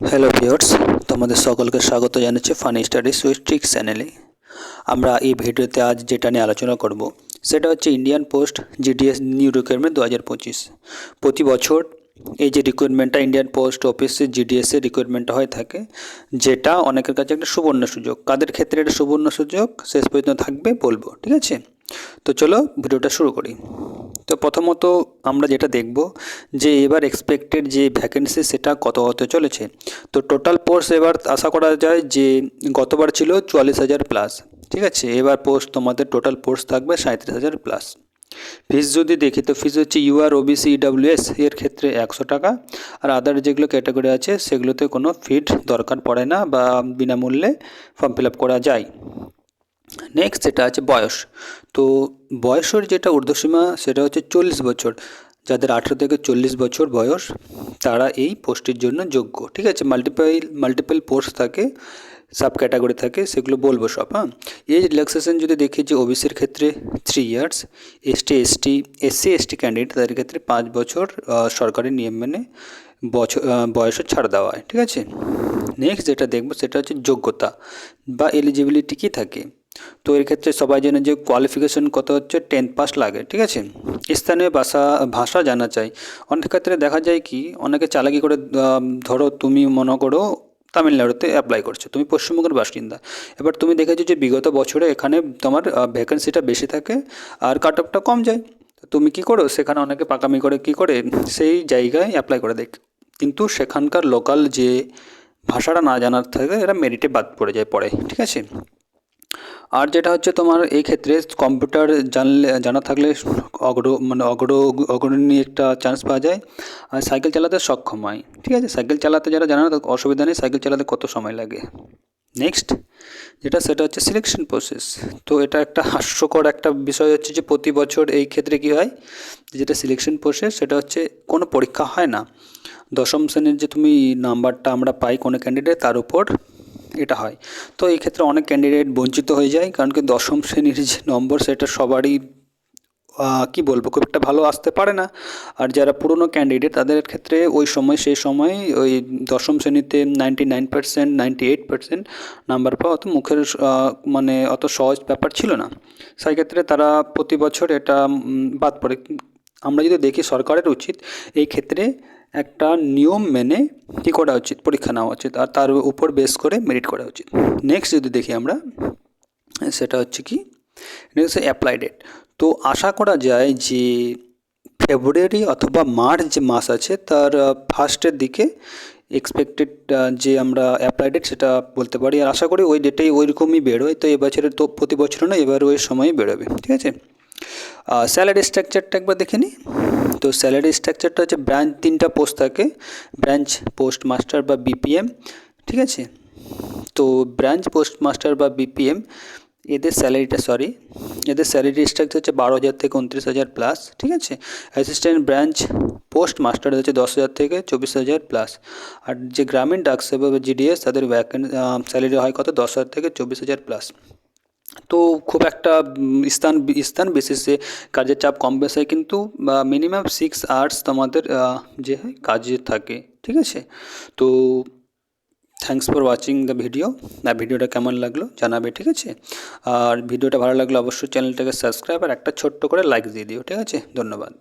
Hello viewers তোমাদের সকলকে স্বাগত জানাচ্ছি ফানি স্টাডিজ উইথ ট্রিক্স চ্যানেলে আমরা এই ভিডিওতে আজ যেটা নিয়ে আলোচনা করব, সেটা হচ্ছে Indian post GDS new requirement দু হাজার পঁচিশ। প্রতি বছর এই যে রিক্রুটমেন্টটা ইন্ডিয়ান পোস্ট অফিসে জিডিএসের রিক্রুটমেন্টটা হয়ে থাকে, যেটা অনেকের কাছে একটা সুবর্ণ সুযোগ। কাদের ক্ষেত্রে এটা সুবর্ণ সুযোগ, শেষ পর্যন্ত থাকবে বলব, ঠিক আছে? তো চলো ভিডিওটা শুরু করি। তো প্রথমত আমরা যেটা দেখব যে এবার এক্সপেক্টেড যে ভ্যাকেন্সি সেটা কত হতে চলেছে। তো টোটাল পোস্ট এবার আশা করা যায় যে গতবার ছিল চুয়াল্লিশ হাজার প্লাস ঠিক আছে? এবার পোস্ট তোমাদের টোটাল পোস্ট থাকবে সাঁত্রিশ হাজার প্লাস ফিস যদি দেখি, তো ফিস হচ্ছে ইউআর ওবিসি ইডাব্লিউএস এর ক্ষেত্রে একশো টাকা। আর আদার যেগুলো ক্যাটাগরি আছে, সেগুলোতে কোনো ফিট দরকার পড়ে না বা বিনামূল্যে ফর্ম ফিল আপ করা যায়। নেক্সট যেটা আছে বয়স। তো বয়সের যেটা ঊর্ধ্বসীমা সেটা হচ্ছে চল্লিশ বছর। যাদের আঠেরো থেকে চল্লিশ বছর বয়স, তারা এই পোস্টের জন্য যোগ্য। ঠিক আছে? মাল্টিপাল মাল্টিপল পোস্ট থাকে সাব ক্যাটাগরি থাকে, সেগুলো বলব সব হ্যাঁ? এই রিল্যাক্সেশন যদি দেখি যে ওবিসির ক্ষেত্রে three years ST ST SC ST candidate তাদের ক্ষেত্রে পাঁচ বছর সরকারি নিয়ম মেনে বছর বয়সে ছাড় দেওয়া হয়। ঠিক আছে? নেক্সট যেটা দেখব সেটা হচ্ছে যোগ্যতা বা এলিজিবিলিটি কী থাকে? তো এর ক্ষেত্রে সবাই জানে যে কোয়ালিফিকেশন কত হচ্ছে? টেন্থ পাস লাগে, ঠিক আছে? স্থানীয় ভাষা ভাষা জানা চাই। অনেক ক্ষেত্রে দেখা যায় কি, অনেকে চালাকি করে ধরো তুমি মনে করো তামিলনাড়ুতে অ্যাপ্লাই করছ, তুমি পশ্চিমবঙ্গের বাসিন্দা। এবার তুমি দেখেছ যে বিগত বছরে এখানে তোমার ভ্যাকেন্সিটা বেশি থাকে আর কাট অফটা কম যায়। তুমি কি করো? সেখানে অনেকে পাকামি করে কি করে? সেই জায়গায় অ্যাপ্লাই করে দেখ। কিন্তু সেখানকার লোকাল যে ভাষাটা না জানার থাকে এরা মেরিটে বাদ পড়ে যায় পরে, ঠিক আছে? আর যেটা হচ্ছে তোমার এই ক্ষেত্রে কম্পিউটার জানলে, জানা থাকলে অগ্র মানে অগ্র, অগ্রণী একটা চান্স পাওয়া যায়। আর সাইকেল চালাতে সক্ষম হয়। ঠিক আছে? সাইকেল চালাতে যারা জানে না অসুবিধা নেই। সাইকেল চালাতে কত সময় লাগে? নেক্সট যেটা সেটা হচ্ছে সিলেকশন প্রসেস তো এটা একটা হাস্যকর একটা বিষয় হচ্ছে যে প্রতি বছর এই ক্ষেত্রে কী হয়? যেটা সিলেকশন প্রসেস সেটা হচ্ছে কোনো পরীক্ষা হয় না। দশম শ্রেণির যে তুমি নাম্বারটা আমরা পাই কোনো ক্যান্ডিডেট তার উপর এটা হয়। তো এই ক্ষেত্রে অনেক ক্যান্ডিডেট বঞ্চিত হয়ে যায়, কারণ কি দশম শ্রেণির যে নম্বর সেটা সবারই কি বলব, খুব একটা ভালো আসতে পারে না। আর যারা পুরনো ক্যান্ডিডেট তাদের ক্ষেত্রে ওই সময়, সেই সময় ওই দশম শ্রেণীতে ninety nine percent ninety eight percent number পাওয়া অত মুখের মানে অত সহজ ব্যাপার ছিল না। সেই ক্ষেত্রে তারা প্রতি বছর এটা বাদ পড়ে। আমরা যদি দেখি সরকারের উচিত, এই ক্ষেত্রে একটা নিয়ম মেনে কী করা উচিত? পরীক্ষা নেওয়া উচিত আর তার উপর বেস করে মেরিট করা উচিত। নেক্সট যদি দেখি আমরা, সেটা হচ্ছে কি? নেক্সট অ্যাপ্লাই ডেট তো আশা করা যায় যে ফেব্রুয়ারি অথবা মার্চ যে মাস আছে, তার ফার্স্টের দিকে এক্সপেক্টেড যে আমরা অ্যাপ্লাই ডেট সেটা বলতে পারি। আর আশা করি ওই ডেটেই ওই রকমই বেরোয়। তো এবছরের তো প্রতি বছর না, এবার ওই সময়ই বেরোবে। ঠিক আছে? স্যালারি স্ট্রাকচারটা একবার দেখে নিই। তো স্যালারি স্ট্রাকচারটা হচ্ছে ব্রাঞ্চ তিনটা পোস্ট থাকে ব্রাঞ্চ পোস্ট মাস্টার বা বিপিএম ঠিক আছে? তো ব্রাঞ্চ পোস্ট মাস্টার বা বিপিএম এদের স্যালারিটা সরি এদের স্যালারি স্ট্রাকচার হচ্ছে বারো হাজার থেকে উনত্রিশ হাজার প্লাস ঠিক আছে? অ্যাসিস্ট্যান্ট ব্রাঞ্চ পোস্ট মাস্টার হচ্ছে দশ হাজার থেকে চব্বিশ হাজার প্লাস আর যে গ্রামীণ ডাক সেবা বা জিডিএস তাদের ভ্যাকেন্ট স্যালারি হয় কত? দশ হাজার থেকে চব্বিশ হাজার প্লাস তো খুব একটা স্থান স্থান বেসিসে কাজের চাপ কম বেশ হয়। কিন্তু মিনিমাম সিক্স আওয়ার্স তোমাদের যে হয় কাজে থাকে, ঠিক আছে? তো thanks for watching the video আর ভিডিওটা কেমন লাগল জানাবে, ঠিক আছে? আর ভিডিওটা ভালো লাগলে অবশ্যই চ্যানেলটাকে সাবস্ক্রাইব আর একটা ছোট্ট করে লাইক দিয়ে দিও, ঠিক আছে? ধন্যবাদ।